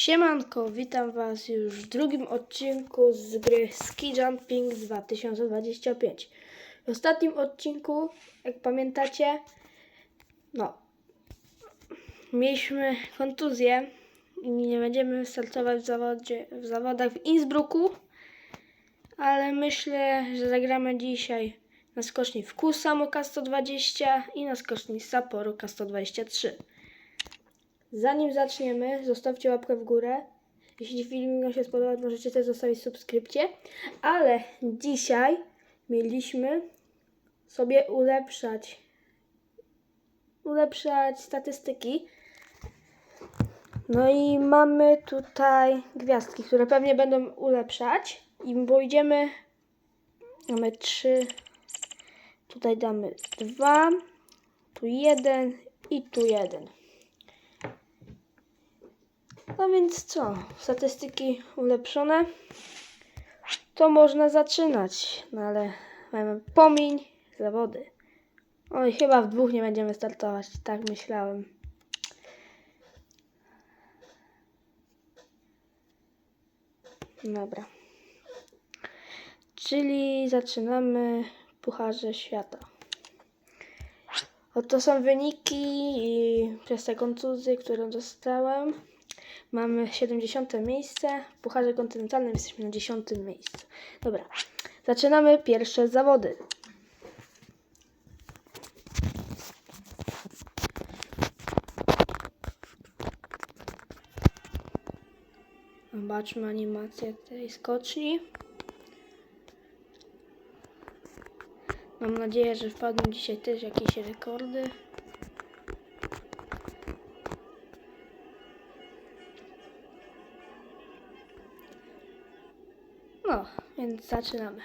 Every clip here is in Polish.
Siemanko, witam Was już w drugim odcinku z gry Ski Jumping 2025. W ostatnim odcinku, jak pamiętacie, no, mieliśmy kontuzję i nie będziemy startować w, zawodzie, w zawodach w Innsbrucku, ale myślę, że zagramy dzisiaj na skoczni w Kusamo K120 i na skoczni Sapporo K123. Zanim zaczniemy, zostawcie łapkę w górę. Jeśli film Wam się spodobał, możecie też zostawić subskrypcję. Ale dzisiaj mieliśmy sobie ulepszać ulepszać statystyki. No i mamy tutaj gwiazdki, które pewnie będą ulepszać. I pójdziemy. Mamy trzy. Tutaj damy dwa. Tu jeden i tu jeden. No więc co? Statystyki ulepszone. To można zaczynać. No ale mamy pomiń zawody. Oj, chyba w dwóch nie będziemy startować. Tak myślałem. Dobra. Czyli zaczynamy Pucharze Świata. Oto są wyniki i przez te kontuzje, które dostałem. Mamy 70 miejsce. W Pucharze Kontynentalnym jesteśmy na 10 miejscu. Dobra, zaczynamy pierwsze zawody. Zobaczmy animację tej skoczni. Mam nadzieję, że wpadną dzisiaj też jakieś rekordy. Więc zaczynamy.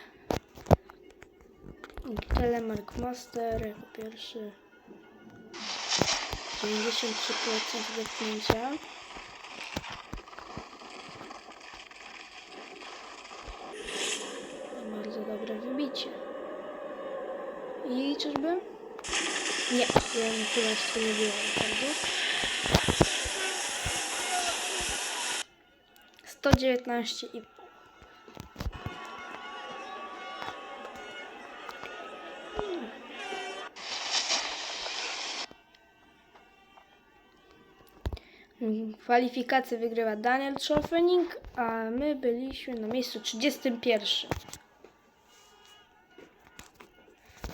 Telemark Master jako pierwszy. 93% dotknięcia. Bardzo dobre wybicie. I czyżby? Nie, wiem, chyba to nie było naprawdę. 119,5. Kwalifikację wygrywa Daniel Schofening, a my byliśmy na miejscu 31.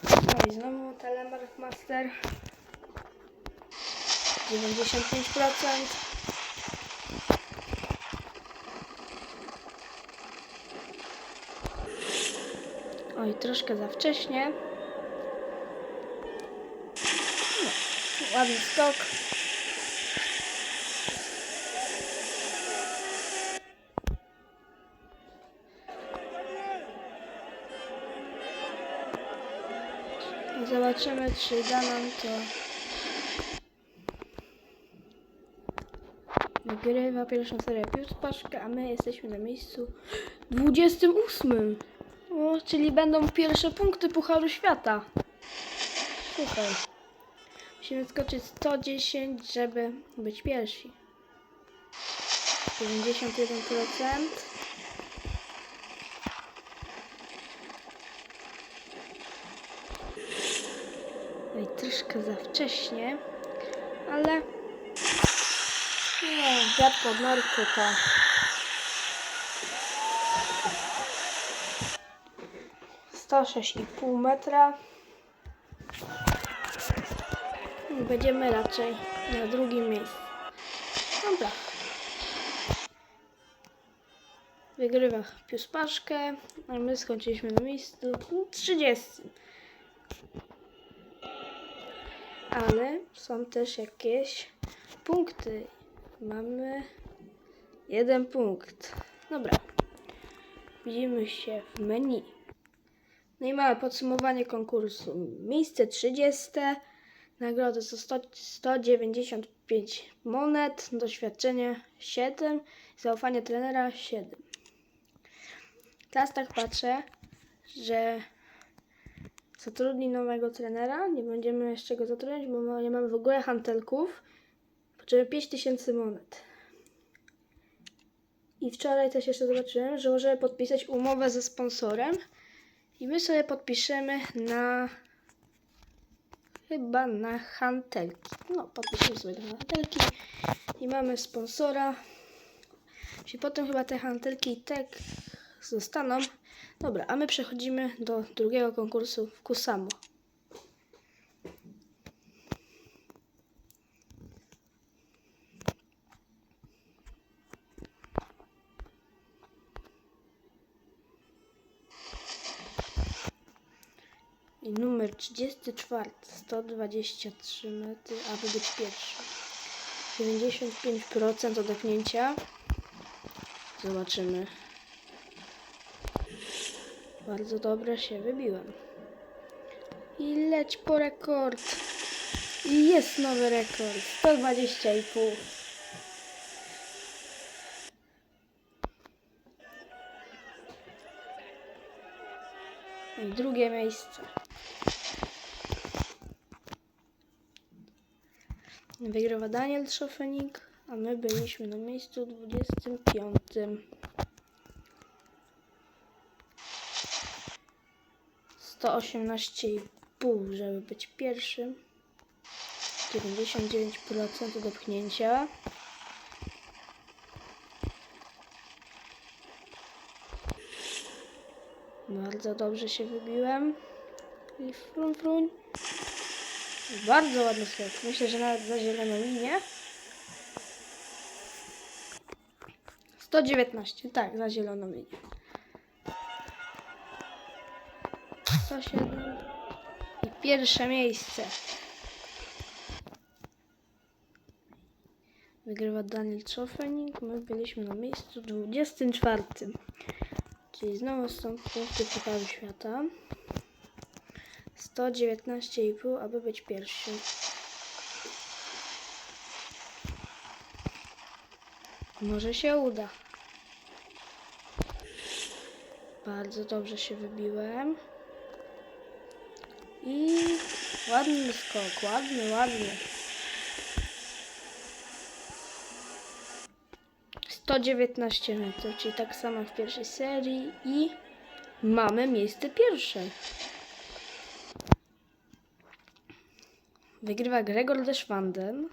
No i znowu Telemark Master. 95%. Oj, troszkę za wcześnie. No, ładny skok. Zobaczymy, czy da nam to. Wygrywa pierwszą serię Piłs Paszka, a my jesteśmy na miejscu 28. O, czyli będą pierwsze punkty Pucharu Świata. Super. Musimy skoczyć 110, żeby być pierwsi. 91%. No i troszkę za wcześnie, ale nie, wiatr pod norkę to sto sześć i pół metra. Będziemy raczej na drugim miejscu. Dobra. Wygrywa Pius Paszkę, a my skończyliśmy na miejscu 30. Ale są też jakieś punkty. Mamy jeden punkt. Dobra. Widzimy się w menu. No i mamy podsumowanie konkursu. Miejsce 30. Nagrody to 100, 195 monet. Doświadczenie 7. Zaufanie trenera 7. Teraz tak patrzę, że zatrudni nowego trenera. Nie będziemy jeszcze go zatrudniać, bo nie mamy w ogóle hantelków. Potrzebujemy 5000 monet. I wczoraj też jeszcze zobaczyłem, że możemy podpisać umowę ze sponsorem. I my sobie podpiszemy na. Chyba na hantelki. No, podpiszemy sobie na hantelki. I mamy sponsora. Czyli potem chyba te hantelki i tak zostaną. Dobra, a my przechodzimy do drugiego konkursu w Kusamo. I numer 34, 123 metry, aby być pierwszy. 95% odepnięcia. Zobaczymy. Bardzo dobrze się wybiłem. I leć po rekord. I jest nowy rekord. 120,5. I drugie miejsce. Wygrywa Daniel Trzofenik, a my byliśmy na miejscu 25. Sto osiemnaście i pół, żeby być pierwszym. 99% odepchnięcia. Bardzo dobrze się wybiłem. I frun frun. Bardzo ładny skok. Myślę, że nawet za zieloną linię. 119, tak, za zieloną linię. 107 i pierwsze miejsce. Wygrywa Daniel Trzofenik. My byliśmy na miejscu 24. Czyli znowu są punkty Pucharu Świata. 119,5, aby być pierwszy. Może się uda. Bardzo dobrze się wybiłem. I ładny skok, ładny, ładny. 119 metrów, czyli tak samo w pierwszej serii i mamy miejsce pierwsze. Wygrywa Gregor Deschwanden.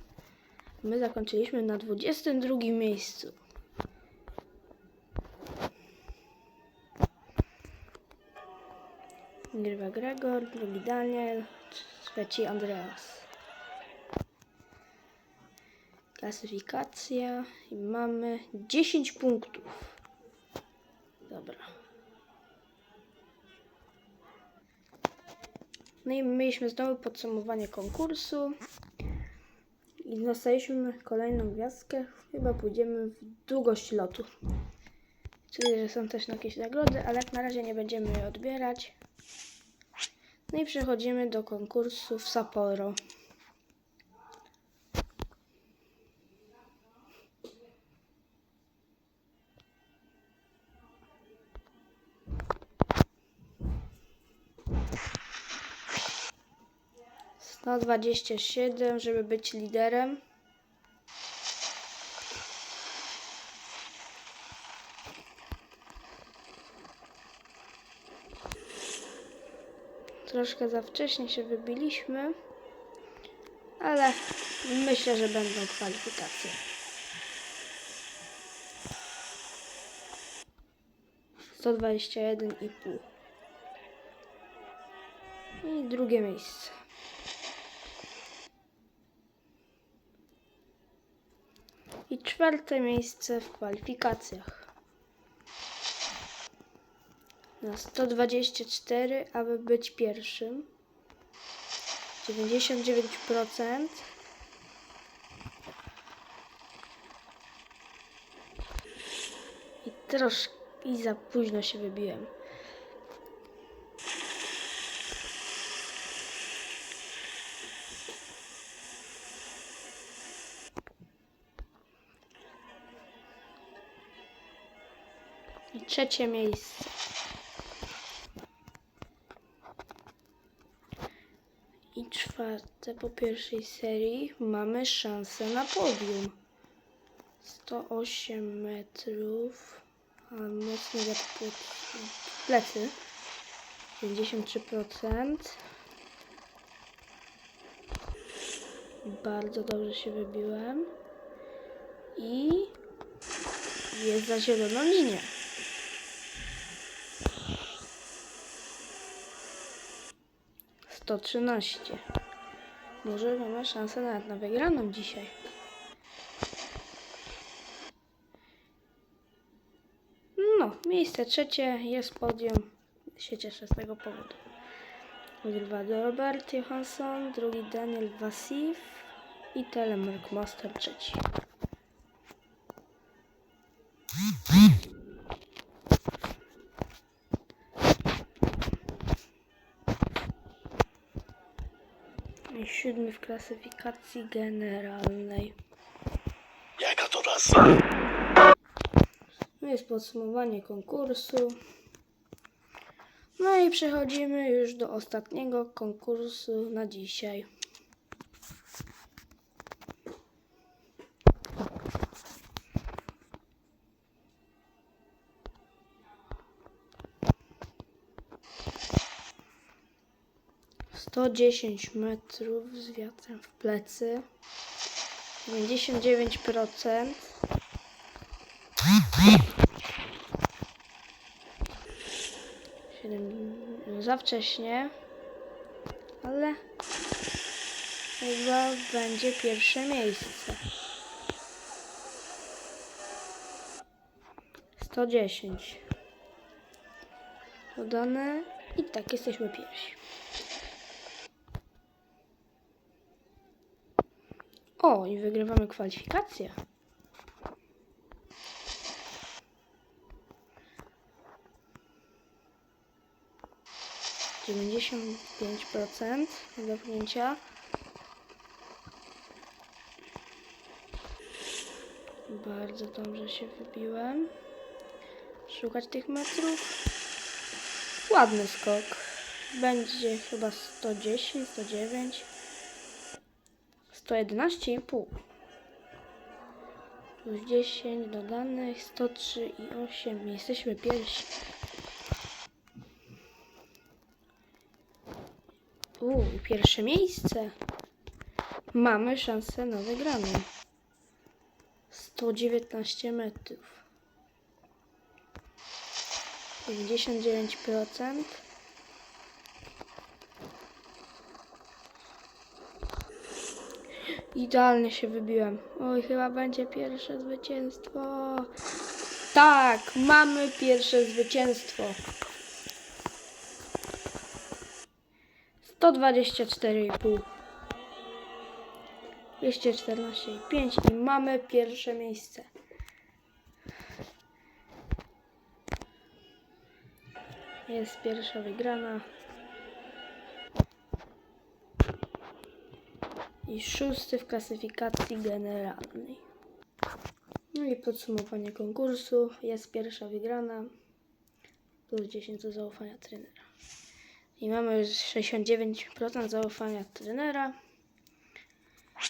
My zakończyliśmy na 22 miejscu. Wygrywa Gregor, drugi Daniel, trzeci Andreas. Klasyfikacja i mamy 10 punktów. Dobra. No i mieliśmy znowu podsumowanie konkursu. I dostaliśmy kolejną gwiazdkę. Chyba pójdziemy w długość lotu. Czuję, że są też jakieś nagrody, ale jak na razie nie będziemy je odbierać. No i przechodzimy do konkursu w Sapporo. Dwadzieścia siedem, żeby być liderem. Troszkę za wcześnie się wybiliśmy, ale myślę, że będą kwalifikacje. Sto dwadzieścia jeden i pół. I drugie miejsce. I czwarte miejsce w kwalifikacjach. Na 124, aby być pierwszym. 99%. I troszkę i za późno się wybiłem. I trzecie miejsce. I po pierwszej serii mamy szansę na podium. 108 metrów. A pod w plecy. 53%. Bardzo dobrze się wybiłem. I jest za zieloną linię. Sto trzynaście. Może mamy szansę nawet na wygraną dzisiaj. No, miejsce trzecie jest podium. Się cieszę z tego powodu. Wygrywa Robert Johansson, drugi Daniel Wasif i Telemark Master trzeci. Klasyfikacji generalnej. Jaka to rasa? No jest podsumowanie konkursu. No i przechodzimy już do ostatniego konkursu na dzisiaj. Sto dziesięć metrów z wiatrem w plecy. Dziewięćdziesiąt dziewięć procent. Siedem, za wcześnie, ale chyba będzie pierwsze miejsce. 110 dodane i tak jesteśmy pierwsi. O, i wygrywamy kwalifikację. Dziewięćdziesiąt pięć procent do pchnięcia. Bardzo dobrze się wybiłem. Szukać tych metrów. Ładny skok. Będzie chyba 110, 109. 111,5. Plus 10 dodanych, 103 i 8. Jesteśmy pierwsi. Uuu, pierwsze miejsce. Mamy szansę na wygraną. 119 metrów. 99%. Idealnie się wybiłem. Oj, chyba będzie pierwsze zwycięstwo. Tak, mamy pierwsze zwycięstwo. 124,5. 214,5 i mamy pierwsze miejsce. Jest pierwsza wygrana. I szósty w klasyfikacji generalnej. No i podsumowanie konkursu. Jest pierwsza wygrana. Plus 10 do zaufania trenera. I mamy już 69% zaufania trenera.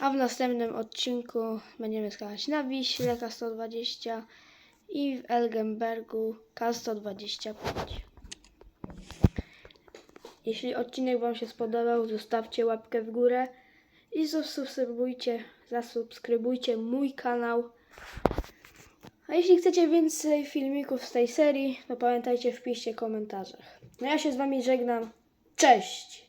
A w następnym odcinku będziemy skakać na Wiśle K120 i w Elgenbergu K125. Jeśli odcinek Wam się spodobał, zostawcie łapkę w górę i zasubskrybujcie, zasubskrybujcie mój kanał. A jeśli chcecie więcej filmików z tej serii, to pamiętajcie wpiszcie w komentarzach. No ja się z Wami żegnam. Cześć!